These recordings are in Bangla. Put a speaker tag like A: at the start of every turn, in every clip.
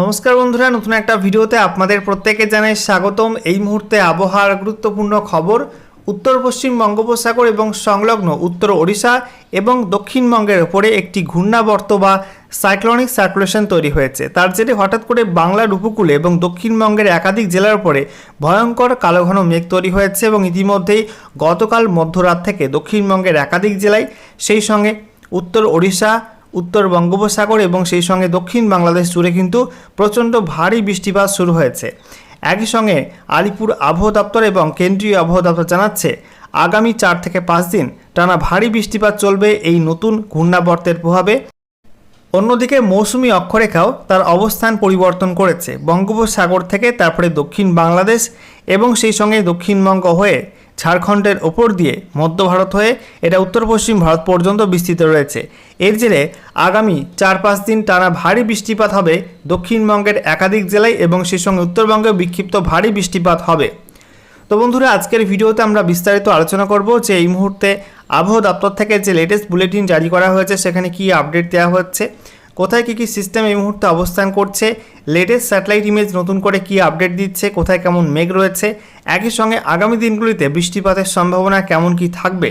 A: নমস্কার বন্ধুরা, নতুন একটা ভিডিওতে আপনাদের প্রত্যেকে জানাই স্বাগতম। এই মুহূর্তে আবহাওয়ার গুরুত্বপূর্ণ খবর, উত্তর, পশ্চিম বঙ্গোপসাগর এবং সংলগ্ন উত্তর ওড়িশা এবং দক্ষিণবঙ্গের ওপরে একটি ঘূর্ণাবর্ত বা সাইক্লনিক সার্কুলেশন তৈরি হয়েছে। তার জেরে হঠাৎ করে বাংলার উপকূলে এবং দক্ষিণবঙ্গের একাধিক জেলার উপরে ভয়ঙ্কর কালো ঘন মেঘ তৈরি হয়েছে এবং ইতিমধ্যেই গতকাল মধ্যরাত থেকে দক্ষিণবঙ্গের একাধিক জেলায়, সেই সঙ্গে উত্তর ওড়িশা উত্তর বঙ্গোপসাগর এবং সেই সঙ্গে দক্ষিণ বাংলাদেশ জুড়ে কিন্তু প্রচণ্ড ভারী বৃষ্টিপাত শুরু হয়েছে। একই সঙ্গে আলিপুর আবহাওয়া দপ্তর এবং কেন্দ্রীয় আবহাওয়া দপ্তর জানাচ্ছে, আগামী চার থেকে পাঁচ দিন টানা ভারী বৃষ্টিপাত চলবে এই নতুন ঘূর্ণাবর্তের প্রভাবে। অন্যদিকে মৌসুমি অক্ষরেখাও তার অবস্থান পরিবর্তন করেছে। বঙ্গোপসাগর থেকে তারপরে দক্ষিণ বাংলাদেশ এবং সেই সঙ্গে দক্ষিণবঙ্গ হয়ে ঝাড়খণ্ডের ওপর দিয়ে মধ্য ভারত হয়ে এটা উত্তর পশ্চিম ভারত পর্যন্ত বিস্তৃত রয়েছে। এর জেরে আগামী চার পাঁচ দিন টানা ভারী বৃষ্টিপাত হবে দক্ষিণবঙ্গের একাধিক জেলায় এবং সেই সঙ্গে উত্তরবঙ্গে বিক্ষিপ্ত ভারী বৃষ্টিপাত হবে। তো বন্ধুরা, আজকের ভিডিওতে আমরা বিস্তারিত আলোচনা করব যে এই মুহূর্তে আবহাওয়া দপ্তর থেকে যে লেটেস্ট বুলেটিন জারি করা হয়েছে, সেখানে কি আপডেট দেওয়া হচ্ছে। কোথায় কী কী সিস্টেম এই মুহূর্তে অবস্থান করছে? লেটেস্ট স্যাটেলাইট ইমেজ নতুন করে কি আপডেট দিচ্ছে? কোথায় কেমন মেঘ রয়েছে? একই সঙ্গে আগামী দিনগুলিতে বৃষ্টিপাতের সম্ভাবনা কেমন কি থাকবে?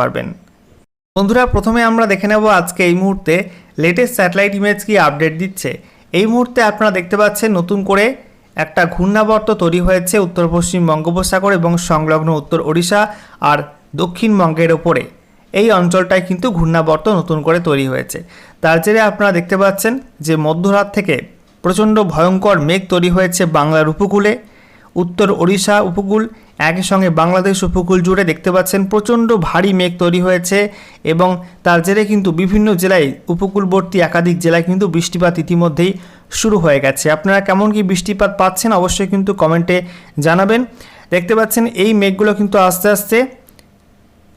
A: পারবেন। বন্ধুরা, প্রথমে আমরা দেখে নেব আজকে এই মুহূর্তে লেটেস্ট স্যাটেলাইট ইমেজ কি আপডেট দিচ্ছে। এই মুহূর্তে আপনারা দেখতে পাচ্ছেন নতুন করে একটা ঘূর্ণাবর্ত তৈরি হয়েছে উত্তর পশ্চিম বঙ্গোপসাগর এবং সংলগ্ন উত্তর ওড়িশা আর দক্ষিণবঙ্গের ওপরে। এই অঞ্চলটায় কিন্তু ঘূর্ণাবর্ত নতুন করে তৈরি হয়েছে। তার জেরে আপনারা দেখতে পাচ্ছেন যে মধ্যরাত থেকে প্রচণ্ড ভয়ঙ্কর মেঘ তৈরি হয়েছে বাংলার উপকূলে। উত্তর ওড়িশা উপকূল একই সঙ্গে বাংলাদেশ উপকূল জুড়ে দেখতে পাচ্ছেন প্রচণ্ড ভারী মেঘ তৈরি হয়েছে এবং তার জেরে কিন্তু বিভিন্ন জেলায় উপকূলবর্তী একাধিক জেলায় কিন্তু বৃষ্টিপাত ইতিমধ্যেই শুরু হয়ে গেছে। আপনারা কেমন কি বৃষ্টিপাত পাচ্ছেন অবশ্যই কিন্তু কমেন্টে জানাবেন। দেখতে পাচ্ছেন এই মেঘগুলো কিন্তু আস্তে আস্তে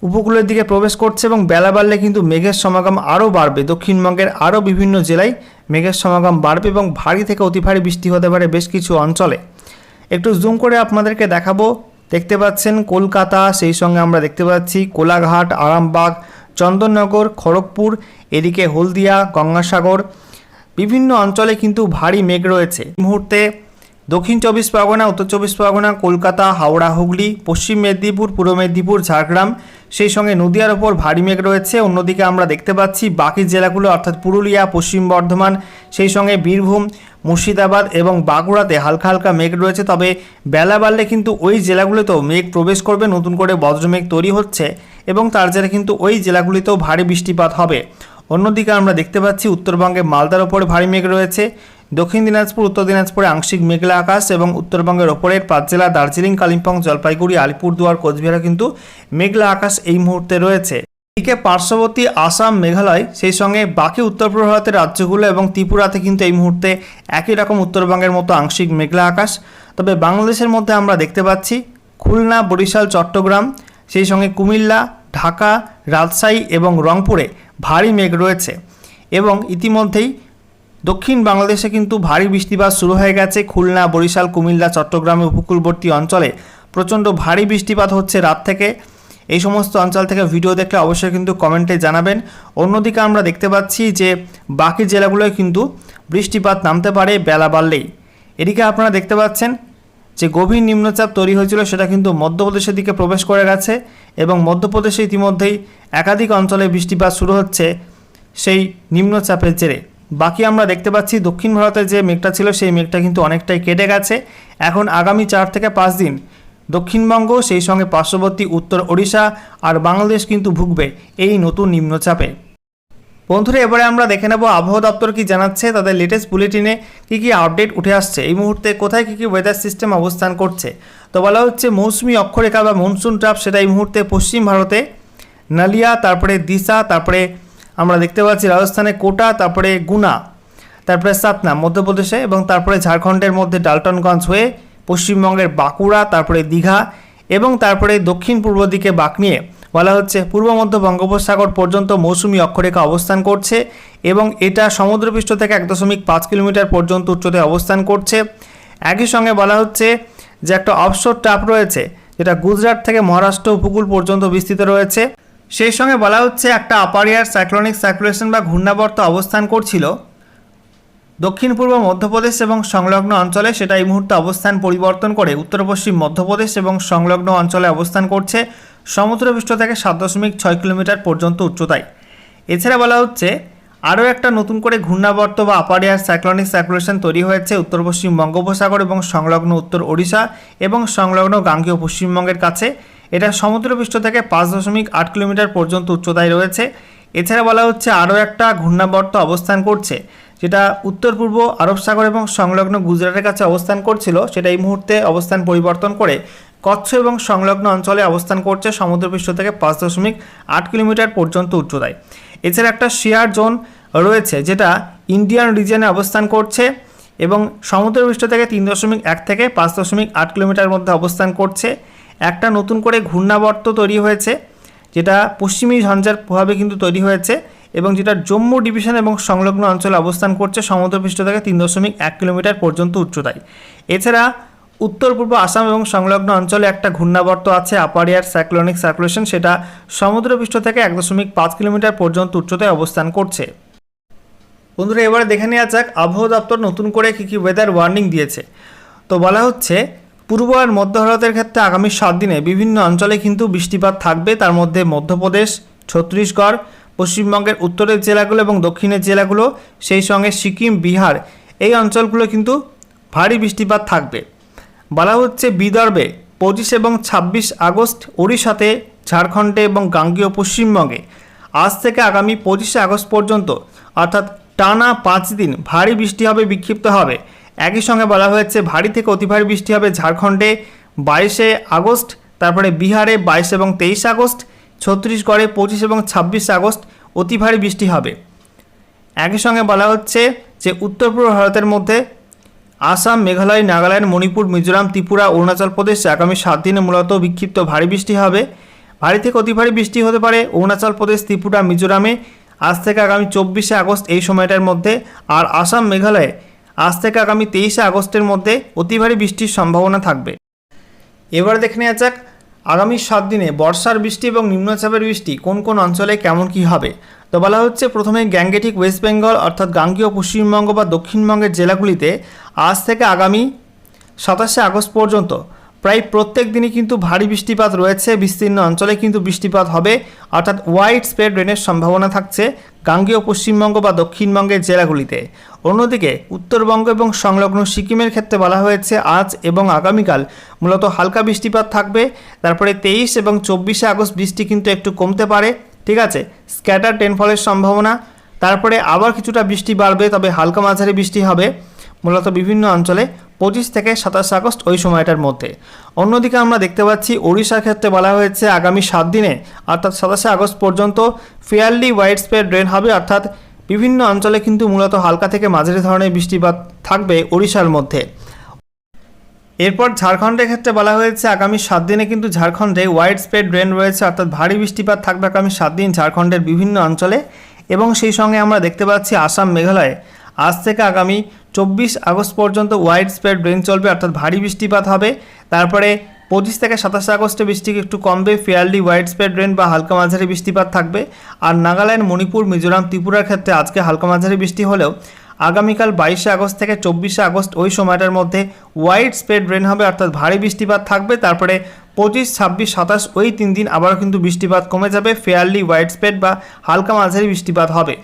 A: উপকূলের দিকে প্রবেশ করছে এবং বেলা বাড়লে কিন্তু মেঘের সমাগম আরও বাড়বে। দক্ষিণবঙ্গের আরও বিভিন্ন জেলায় মেঘের সমাগম বাড়বে এবং ভারী থেকে অতি ভারী বৃষ্টি হতে পারে বেশ কিছু অঞ্চলে। একটু জুম করে আপনাদেরকে দেখাবো দেখতে পাচ্ছেন কলকাতা, সেই সঙ্গে আমরা দেখতে পাচ্ছি কোলাঘাট, আরামবাগ, চন্দননগর, খড়গপুর, এদিকে হলদিয়া, গঙ্গাসাগর। বিভিন্ন অঞ্চলে কিন্তু ভারী মেঘ রয়েছে। এই মুহূর্তে দক্ষিণ চব্বিশ পরগনা, উত্তর চব্বিশ পরগনা, কলকাতা, হাওড়া, হুগলি, পশ্চিম মেদিনীপুর, পূর্ব মেদিনীপুর, ঝাড়গ্রাম, সেই সঙ্গে নদিয়ার ওপর ভারী মেঘ রয়েছে। অন্যদিকে আমরা দেখতে পাচ্ছি বাকি জেলাগুলো, অর্থাৎ পুরুলিয়া, পশ্চিম বর্ধমান, সেই সঙ্গে বীরভূম মুর্শিদাবাদ এবং বাঁকুড়াতে হালকা হালকা মেঘ রয়েছে, তবে বেলা বাড়লে কিন্তু ওই জেলাগুলিতেও মেঘ প্রবেশ করবে, নতুন করে বজ্রমেঘ তৈরি হচ্ছে এবং তার জেরে কিন্তু ওই জেলাগুলিতেও ভারী বৃষ্টিপাত হবে। অন্যদিকে আমরা দেখতে পাচ্ছি, উত্তরবঙ্গে মালদার ওপরে ভারী মেঘ রয়েছে, দক্ষিণ দিনাজপুর, উত্তর দিনাজপুরে আংশিক মেঘলা আকাশ এবং উত্তরবঙ্গের ওপরের পাঁচ জেলা, দার্জিলিং, কালিম্পং, জলপাইগুড়ি, আলিপুরদুয়ার, কোচবিহারে কিন্তু মেঘলা আকাশ এই মুহূর্তে রয়েছে। এদিকে পার্শ্ববর্তী আসাম, মেঘালয়, সেই সঙ্গে বাকি উত্তর পূর্ব ভারতের রাজ্যগুলো এবং ত্রিপুরাতে কিন্তু এই মুহূর্তে একই রকম উত্তরবঙ্গের মতো আংশিক মেঘলা আকাশ। তবে বাংলাদেশের মধ্যে আমরা দেখতে পাচ্ছি খুলনা, বরিশাল, চট্টগ্রাম, সেই সঙ্গে কুমিল্লা, ঢাকা, রাজশাহী এবং রংপুরে ভারী মেঘ রয়েছে। এবং ইতিমধ্যেই দক্ষিণ বাংলাদেশে কিন্তু ভারী বৃষ্টিপাত শুরু হয়ে গেছে খুলনা, বরিশাল, কুমিল্লা চট্টগ্রামে উপকূলবর্তী অঞ্চলে। প্রচণ্ড ভারী বৃষ্টিপাত হচ্ছে রাত থেকে এই সমস্ত অঞ্চল থেকে ভিডিও দেখলে অবশ্যই কিন্তু কমেন্টে জানাবেন। অন্যদিকে আমরা দেখতে পাচ্ছি যে বাকি জেলাগুলোয় কিন্তু বৃষ্টিপাত নামতে পারে বেলা বাড়লেই। এদিকে আপনারা দেখতে পাচ্ছেন যে গভীর নিম্নচাপ তৈরি হয়েছিল, সেটা কিন্তু মধ্যপ্রদেশের দিকে প্রবেশ করে গেছে এবং মধ্যপ্রদেশে ইতিমধ্যেই একাধিক অঞ্চলে বৃষ্টিপাত শুরু হচ্ছে সেই নিম্নচাপের জেরে। বাকি আমরা দেখতে পাচ্ছি দক্ষিণ ভারতের যে মেঘটা ছিল, সেই মেঘটা কিন্তু অনেকটাই কেটে গেছে। এখন আগামী চার থেকে পাঁচ দিন দক্ষিণবঙ্গ, সেই সঙ্গে পার্শ্ববর্তী উত্তর ওড়িশা আর বাংলাদেশ কিন্তু ভুগবে এই নতুন নিম্নচাপে। বন্ধুরা, এবারে আমরা দেখে নেব আবহাওয়া দপ্তর কি জানাচ্ছে, তাদের লেটেস্ট বুলেটিনে কী কী আপডেট উঠে আসছে, এই মুহূর্তে কোথায় কী কী ওয়েদার সিস্টেম অবস্থান করছে? তো বলা হচ্ছে মৌসুমি অক্ষরেখা বা মনসুন ট্রাপ সেটা এই মুহূর্তে পশ্চিম ভারতে, নালিয়া, তারপরে দিশা, তারপরে আমরা দেখতে পাচ্ছি রাজস্থানে কোটা, তারপরে গুনা, তারপরে সাতনা, মধ্যপ্রদেশে এবং তারপরে ঝাড়খণ্ডের মধ্যে ডালটনগঞ্জ হয়ে পশ্চিমবঙ্গের বাঁকুড়া, তারপরে দীঘা এবং তারপরে দক্ষিণ পূর্ব দিকে বাঁক নিয়ে বলা হচ্ছে পূর্ব মধ্য বঙ্গোপসাগর পর্যন্ত মৌসুমী অক্ষরেখা অবস্থান করছে এবং এটা সমুদ্রপৃষ্ঠ থেকে এক দশমিক পাঁচ কিলোমিটার পর্যন্ত উচ্চতায় অবস্থান করছে। একই সঙ্গে বলা হচ্ছে যে একটা অফশোর টাপ রয়েছে, যেটা গুজরাট থেকে মহারাষ্ট্র উপকূল পর্যন্ত বিস্তৃত রয়েছে। সেই সঙ্গে বলা হচ্ছে একটা আপার এয়ার সাইক্লোনিক সার্কুলেশন বা ঘূর্ণাবর্ত অবস্থান করছিল। দক্ষিণ পূর্ব মধ্যপ্রদেশ এবং সংলগ্ন অঞ্চলে সেটা এই মুহূর্তে অবস্থান পরিবর্তন করে উত্তর পশ্চিম মধ্যপ্রদেশ এবং সংলগ্ন অঞ্চলে অবস্থান করছে সমুদ্রপৃষ্ঠ থেকে সাত দশমিক ছয় কিলোমিটার পর্যন্ত উচ্চতায়। এছাড়া বলা হচ্ছে, আরও একটা নতুন করে ঘূর্ণাবর্ত বা আপার এয়ার সাইক্লোনিক সার্কুলেশন তৈরি হয়েছে উত্তর পশ্চিম বঙ্গোপসাগর এবং সংলগ্ন উত্তর ওড়িশা এবং সংলগ্ন গাঙ্গেয় পশ্চিমবঙ্গের কাছে। এটা সমুদ্রপৃষ্ঠ থেকে পাঁচ দশমিক আট কিলোমিটার পর্যন্ত উচ্চতায় রয়েছে। এছাড়া বলা হচ্ছে, আরও একটা ঘূর্ণাবর্ত অবস্থান করছে। যেটা উত্তর পূর্ব আরব সাগর এবং সংলগ্ন গুজরাটের কাছে অবস্থান করছিল, সেটা এই মুহূর্তে অবস্থান পরিবর্তন করে কচ্ছ এবং সংলগ্ন অঞ্চলে অবস্থান করছে সমুদ্রপৃষ্ঠ থেকে পাঁচ দশমিক আট কিলোমিটার পর্যন্ত উচ্চতায়। এছাড়া একটা শেয়ার জোন রয়েছে, যেটা ইন্ডিয়ান রিজনে অবস্থান করছে এবং সমুদ্রপৃষ্ঠ থেকে তিন দশমিক এক থেকে পাঁচ দশমিক আট কিলোমিটার মধ্যে অবস্থান করছে। একটা নতুন করে ঘূর্ণাবর্ত তৈরি হয়েছে, যেটা পশ্চিমী ঝঞ্ঝার প্রভাবে কিন্তু তৈরি হয়েছে। এবং যেটা জম্মু ডিভিশন এবং সংলগ্ন অঞ্চলে অবস্থান করছে, সমুদ্রপৃষ্ঠ থেকে তিন দশমিক এক কিলোমিটার পর্যন্ত উচ্চতায়। এছাড়া উত্তর, পূর্ব আসাম এবং সংলগ্ন অঞ্চলে একটা ঘূর্ণাবর্ত আছে আপার এয়ার সাইক্লোনিক সার্কুলেশন সেটা সমুদ্রপৃষ্ঠ থেকে এক দশমিক পাঁচ কিলোমিটার পর্যন্ত উচ্চতায় অবস্থান করছে। বন্ধুরা, এবারে দেখে নেওয়া যাক, আবহাওয়া দপ্তর নতুন করে কী কী ওয়েদার ওয়ার্নিং দিয়েছে। তো বলা হচ্ছে, পূর্ব আর মধ্য ভারতের ক্ষেত্রে আগামী সাত দিনে বিভিন্ন অঞ্চলে কিন্তু বৃষ্টিপাত থাকবে, তার মধ্যে মধ্যপ্রদেশ, ছত্তিশগড় পশ্চিমবঙ্গের উত্তরের জেলাগুলো এবং দক্ষিণের জেলাগুলো, সেই সঙ্গে সিকিম, বিহার, এই অঞ্চলগুলো কিন্তু ভারী বৃষ্টিপাত থাকবে। বলা হচ্ছে বিদর্ভে পঁচিশ এবং ছাব্বিশ আগস্ট ওড়িশাতে, ঝাড়খণ্ডে এবং গাঙ্গীয় পশ্চিমবঙ্গে। আজ থেকে আগামী পঁচিশে আগস্ট পর্যন্ত, অর্থাৎ টানা পাঁচ দিন ভারী বৃষ্টি হবে, বিক্ষিপ্ত হবে। একই সঙ্গে বলা হয়েছে ভারী থেকে অতি ভারী বৃষ্টি হবে ঝাড়খণ্ডে বাইশে আগস্ট, তারপরে বিহারে বাইশ এবং তেইশ আগস্ট ছত্তিশগড়ে পঁচিশ এবং ছাব্বিশ আগস্ট অতি ভারী বৃষ্টি হবে। একই সঙ্গে বলা হচ্ছে যে উত্তর পূর্ব ভারতের মধ্যে আসাম, মেঘালয়, নাগাল্যান্ড, মণিপুর, মিজোরাম, ত্রিপুরা, অরুণাচল প্রদেশ আগামী সাত দিনে মূলত বিক্ষিপ্ত ভারী বৃষ্টি হবে। ভারী থেকে অতি ভারী বৃষ্টি হতে পারে অরুণাচল প্রদেশ, ত্রিপুরা, মিজোরামে। আজ থেকে আগামী চব্বিশে আগস্ট এই সময়টার মধ্যে আর আসাম, মেঘালয়ে আজ থেকে আগামী তেইশে আগস্টের মধ্যে অতি ভারী বৃষ্টির সম্ভাবনা থাকবে। এবার দেখে নেওয়া যাক আগামী সাত দিনে বর্ষার বৃষ্টি এবং নিম্নচাপের বৃষ্টি কোন কোন অঞ্চলে কেমন কি হবে? তো বলা হচ্ছে প্রথমে গ্যাঙ্গেটিক ওয়েস্ট বেঙ্গল অর্থাৎ গাঙ্গীয় পশ্চিমবঙ্গ বা দক্ষিণবঙ্গের জেলাগুলিতে আজ থেকে আগামী সাতাশে আগস্ট পর্যন্ত প্রায় প্রত্যেক দিনই কিন্তু ভারী বৃষ্টিপাত রয়েছে। বিস্তীর্ণ অঞ্চলে কিন্তু বৃষ্টিপাত হবে। অর্থাৎ ওয়াইড স্প্রেড রেনের সম্ভাবনা থাকছে গাঙ্গীয়, পশ্চিমবঙ্গ বা দক্ষিণবঙ্গের জেলাগুলিতে। অন্যদিকে উত্তরবঙ্গ এবং সংলগ্ন সিকিমের ক্ষেত্রে বলা হয়েছে, আজ এবং আগামীকাল মূলত হালকা বৃষ্টিপাত থাকবে। তারপরে তেইশ এবং চব্বিশে আগস্ট বৃষ্টি কিন্তু একটু কমতে পারে। ঠিক আছে? স্ক্যাটার টেনফলের সম্ভাবনা। তারপরে আবার কিছুটা বৃষ্টি বাড়বে, তবে হালকা মাঝারি বৃষ্টি হবে। মূলত বিভিন্ন অঞ্চলে পঁচিশ থেকে সাতাশ আগস্ট ওই সময়টার মধ্যে। অন্যদিকে আমরা দেখতে পাচ্ছি ওড়িশার ক্ষেত্রে বলা হয়েছে আগামী সাত দিনে, অর্থাৎ সাতাশে আগস্ট পর্যন্ত ফেয়ারলি ওয়াইড স্প্রেড রেন হবে, অর্থাৎ বিভিন্ন অঞ্চলে কিন্তু মূলত হালকা থেকে মাঝারি ধরনের বৃষ্টিপাত থাকবে ওড়িশার মধ্যে। এরপর ঝাড়খণ্ডের ক্ষেত্রে বলা হয়েছে আগামী সাত দিনে কিন্তু ঝাড়খণ্ডে ওয়াইড স্প্রেড রেন রয়েছে, অর্থাৎ ভারী বৃষ্টিপাত থাকবে আগামী সাত দিন ঝাড়খণ্ডের বিভিন্ন অঞ্চলে। এবং সেই সঙ্গে আমরা দেখতে পাচ্ছি আসাম, মেঘালয়ে। আজ থেকে আগামী চব্বিশ আগস্ট পর্যন্ত ওয়াইড স্প্রেড রেন চলবে, অর্থাৎ ভারী বৃষ্টিপাত হবে। তারপরে পঁচিশ থেকে সাতাশে আগস্টে বৃষ্টি একটু কমবে ফেয়ারলি ওয়াইড স্প্রেড রেন বা হালকা মাঝারি বৃষ্টিপাত থাকবে। আর নাগাল্যান্ড, মণিপুর, মিজোরাম, ত্রিপুরার ক্ষেত্রে আজকে হালকা মাঝারি বৃষ্টি হলেও আগামীকাল বাইশে আগস্ট থেকে চব্বিশে আগস্ট ওই সময়টার মধ্যে ওয়াইড স্প্রেড রেন হবে, অর্থাৎ ভারী বৃষ্টিপাত থাকবে। তারপরে পঁচিশ, ছাব্বিশ, সাতাশ ওই তিন দিন আবারও কিন্তু বৃষ্টিপাত কমে যাবে ফেয়ারলি ওয়াইড স্প্রেড বা হালকা মাঝারি বৃষ্টিপাত হবে।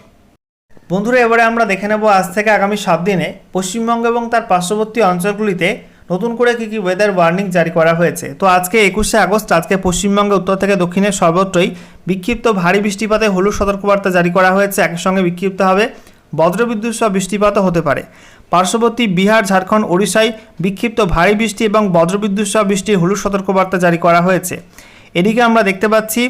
A: বন্ধুরা, এবারে আমরা দেখে নেব আজ থেকে আগামী সাত দিনে পশ্চিমবঙ্গ এবং তার পার্শ্ববর্তী অঞ্চলগুলিতে নতুন করে কী কী ওয়েদার ওয়ার্নিং জারি করা হয়েছে। তো আজকে একুশে আগস্ট, আজকে পশ্চিমবঙ্গে উত্তর থেকে দক্ষিণের সর্বত্রই বিক্ষিপ্ত ভারী বৃষ্টিপাতে হলুদ সতর্কবার্তা জারি করা হয়েছে। একই সঙ্গে বিক্ষিপ্ত হবে বজ্রবিদ্যুৎ সহ বৃষ্টিপাতও হতে পারে। পার্শ্ববর্তী বিহার, ঝাড়খণ্ড, ওড়িশায় বিক্ষিপ্ত ভারী বৃষ্টি এবং বজ্রবিদ্যুৎ সহ বৃষ্টির হলুদ সতর্কবার্তা জারি করা হয়েছে। এদিকে আমরা দেখতে পাচ্ছি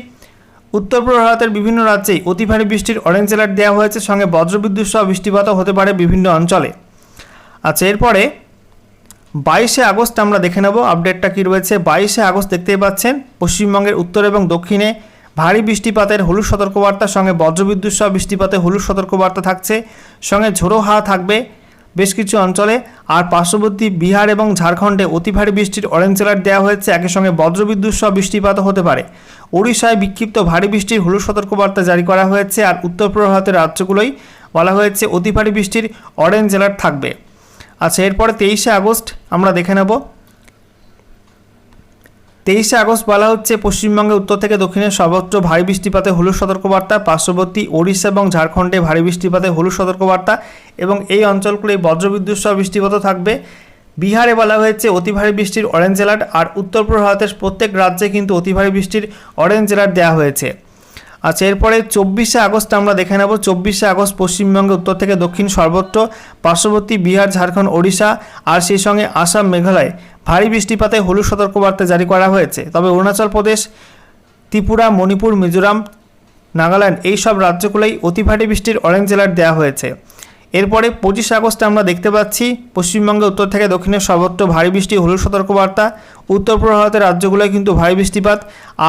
A: উত্তর পূর্ব ভারতের বিভিন্ন রাজ্যেই অতি ভারী বৃষ্টির অরেঞ্জ অ্যালার্ট দেওয়া হয়েছে। সঙ্গে বজ্রবিদ্যুৎ সহ বৃষ্টিপাতও হতে পারে বিভিন্ন অঞ্চলে। আচ্ছা এরপরে বাইশে আগস্ট আমরা দেখে নেব। আপডেটটা কী রয়েছে? বাইশে আগস্ট দেখতেই পাচ্ছেন, পশ্চিমবঙ্গের উত্তর এবং দক্ষিণে ভারী বৃষ্টিপাতের হলুদ সতর্কবার্তার সঙ্গে বজ্রবিদ্যুৎ সহ বৃষ্টিপাতে হলুদ সতর্কবার্তা থাকছে। সঙ্গে ঝোড়ো হাওয়া থাকবে। বেশ কিছু অঞ্চলে আর পার্শ্ববর্তী বিহার এবং ঝাড়খণ্ডে অতি ভারী বৃষ্টির অরেঞ্জ অ্যালার্ট দেওয়া হয়েছে। একই সঙ্গে বজ্রবিদ্যুৎ সহ বৃষ্টিপাতও হতে পারে। ওড়িশায় বিক্ষিপ্ত ভারী বৃষ্টির হলুদ সতর্কবার্তা জারি করা হয়েছে আর উত্তর পূর্ব ভারতের রাজ্যগুলোই বলা হয়েছে অতি ভারী বৃষ্টির অরেঞ্জ অ্যালার্ট থাকবে। আচ্ছা এরপরে তেইশে আগস্ট আমরা দেখে নেব তেইশে আগস্ট বলা হচ্ছে, পশ্চিমবঙ্গের উত্তর থেকে দক্ষিণে সর্বোচ্চ ভারী বৃষ্টিপাতে হলুদ সতর্কবার্তা, পার্শ্ববর্তী ওড়িশা এবং ঝাড়খণ্ডে ভারী বৃষ্টিপাতে হলুদ সতর্কবার্তা এবং এই অঞ্চলগুলোই বজ্রবিদ্যুৎ সহ বৃষ্টিপাতও থাকবে। বিহারে বলা হয়েছে, অতি ভারী বৃষ্টির অরেঞ্জ অ্যালার্ট আর উত্তর ভারতের প্রত্যেক রাজ্যে কিন্তু অতি ভারী বৃষ্টির অরেঞ্জ অ্যালার্ট দেওয়া হয়েছে। আচ্ছা এরপরে চব্বিশে আগস্ট আমরা দেখে নেব। চব্বিশে আগস্ট পশ্চিমবঙ্গে উত্তর থেকে দক্ষিণ সর্বত্র, পার্শ্ববর্তী বিহার, ঝাড়খণ্ড, ওড়িশা আর সেই সঙ্গে আসাম, মেঘালয়। ভারী বৃষ্টিপাতে হলুদ সতর্কবার্তা জারি করা হয়েছে। তবে অরুণাচল প্রদেশ, ত্রিপুরা, মণিপুর, মিজোরাম, নাগাল্যান্ড এই সব রাজ্যগুলোই অতি ভারী বৃষ্টির অরেঞ্জ অ্যালার্ট দেওয়া হয়েছে। এরপরে পঁচিশে আগস্টে আমরা দেখতে পাচ্ছি পশ্চিমবঙ্গে উত্তর থেকে দক্ষিণের সর্বত্র ভারী বৃষ্টি, হলুদ সতর্কবার্তা। উত্তর পূর্ব ভারতের রাজ্যগুলোয় কিন্তু ভারী বৃষ্টিপাত।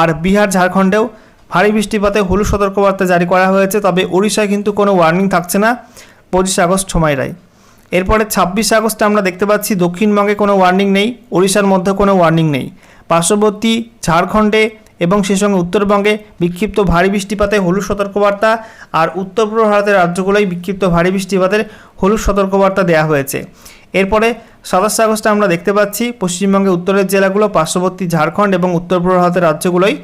A: আর বিহার, ঝাড়খণ্ডেও ভারী বৃষ্টিপাতে হলুদ সতর্কবার্তা জারি করা হয়েছে, তবে ওড়িশায় কিন্তু কোনো ওয়ার্নিং থাকছে না পঁচিশে আগস্ট সময়রায় এরপরে ছাব্বিশে আগস্টে আমরা দেখতে পাচ্ছি দক্ষিণবঙ্গে কোনো ওয়ার্নিং নেই, ওড়িশার মধ্যে কোনো ওয়ার্নিং নেই। পার্শ্ববর্তী ঝাড়খণ্ডে এবং সেই সঙ্গে উত্তরবঙ্গে বিক্ষিপ্ত ভারী বৃষ্টিপাতে হলুদ সতর্কবার্তা আর উত্তর পূর্ব ভারতের রাজ্যগুলোই বিক্ষিপ্ত ভারী বৃষ্টিপাতের হলুদ সতর্কবার্তা দেওয়া হয়েছে। এরপরে সাতাশে আগস্টে আমরা দেখতে পাচ্ছি পশ্চিমবঙ্গে উত্তরের জেলাগুলো, পার্শ্ববর্তী ঝাড়খণ্ড এবং উত্তর পূর্ব ভারতের রাজ্যগুলোই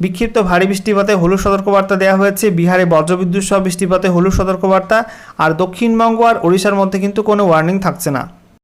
A: বিক্ষিপ্ত ভারী বৃষ্টিপাতে হলুদ সতর্কবার্তা দেওয়া হয়েছে। বিহারে বজ্রবিদ্যুৎ সহ বৃষ্টিপাতে হলুদ সতর্কবার্তা। আর দক্ষিণবঙ্গ আর ওড়িশার মধ্যে কিন্তু কোনো ওয়ার্নিং থাকছে না।